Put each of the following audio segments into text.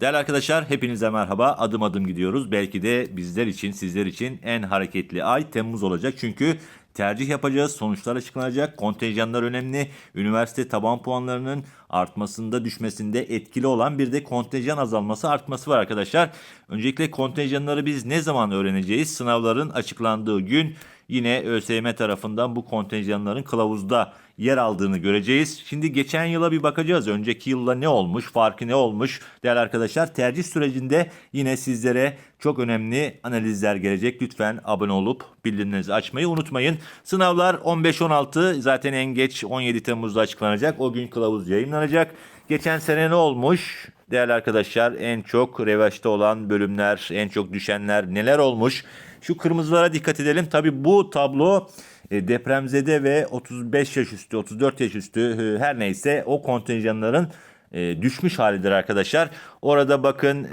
Değerli arkadaşlar hepinize merhaba. Adım adım gidiyoruz. Belki de bizler için, sizler için en hareketli ay Temmuz olacak. Çünkü tercih yapacağız, sonuçlar açıklanacak, kontenjanlar önemli. Üniversite taban puanlarının artmasında, düşmesinde etkili olan bir de kontenjan azalması, artması var arkadaşlar. Öncelikle kontenjanları biz ne zaman öğreneceğiz? Sınavların açıklandığı gün yine ÖSYM tarafından bu kontenjanların kılavuzda yer aldığını göreceğiz. Şimdi geçen yıla bir bakacağız. Önceki yılla ne olmuş, farkı ne olmuş? Değerli arkadaşlar tercih sürecinde yine sizlere çok önemli analizler gelecek. Lütfen abone olup bildirimlerinizi açmayı unutmayın. Sınavlar 15-16 zaten en geç 17 Temmuz'da açıklanacak. O gün kılavuz yayınlanacak. Geçen sene ne olmuş? Değerli arkadaşlar en çok revaçta olan bölümler, en çok düşenler neler olmuş? Şu kırmızılara dikkat edelim. Tabi bu tablo e, depremzede ve 35 yaş üstü, 34 yaş üstü e, her neyse o kontenjanların e, düşmüş halidir arkadaşlar. Orada bakın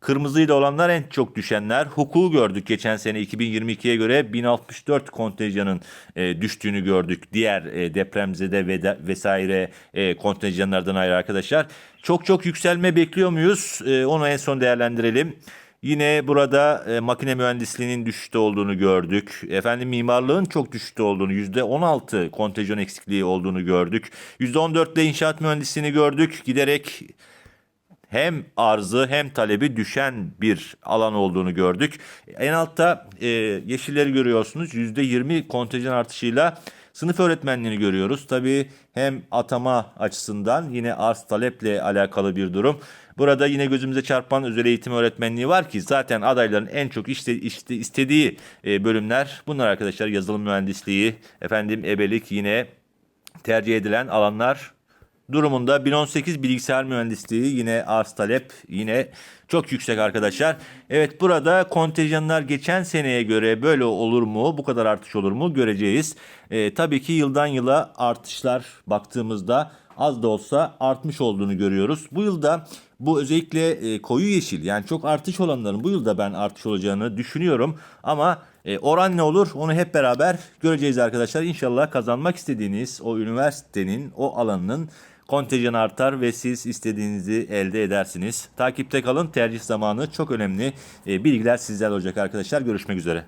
kırmızıyla olanlar en çok düşenler. Hukuku gördük geçen sene 2022'ye göre 1064 kontenjanın düştüğünü gördük. Diğer depremzede ve vesaire kontenjanlardan ayrı arkadaşlar. Çok çok yükselme bekliyor muyuz? Onu en son değerlendirelim. Yine burada e, makine mühendisliğinin düşüşte olduğunu gördük. Efendim mimarlığın çok düşüşte olduğunu, %16 kontenjan eksikliği olduğunu gördük. %14'de inşaat mühendisliğini gördük. Giderek hem arzı hem talebi düşen bir alan olduğunu gördük. En altta e, yeşilleri görüyorsunuz. %20 kontenjan artışıyla sınıf öğretmenliğini görüyoruz. Tabii hem atama açısından yine arz taleple alakalı bir durum. Burada yine gözümüze çarpan özel eğitim öğretmenliği var ki zaten adayların en çok işte, işte istediği e, bölümler bunlar arkadaşlar yazılım mühendisliği, efendim ebelik yine tercih edilen alanlar durumunda 1018 bilgisayar mühendisliği yine arz talep yine çok yüksek arkadaşlar. Evet burada kontenjanlar geçen seneye göre böyle olur mu? Bu kadar artış olur mu? Göreceğiz. Ee, tabii ki yıldan yıla artışlar baktığımızda az da olsa artmış olduğunu görüyoruz. Bu yılda bu özellikle e, koyu yeşil yani çok artış olanların bu yılda ben artış olacağını düşünüyorum. Ama e, oran ne olur onu hep beraber göreceğiz arkadaşlar. İnşallah kazanmak istediğiniz o üniversitenin o alanının kontenjan artar ve siz istediğinizi elde edersiniz. Takipte kalın tercih zamanı çok önemli. E, bilgiler sizlerle olacak arkadaşlar. Görüşmek üzere.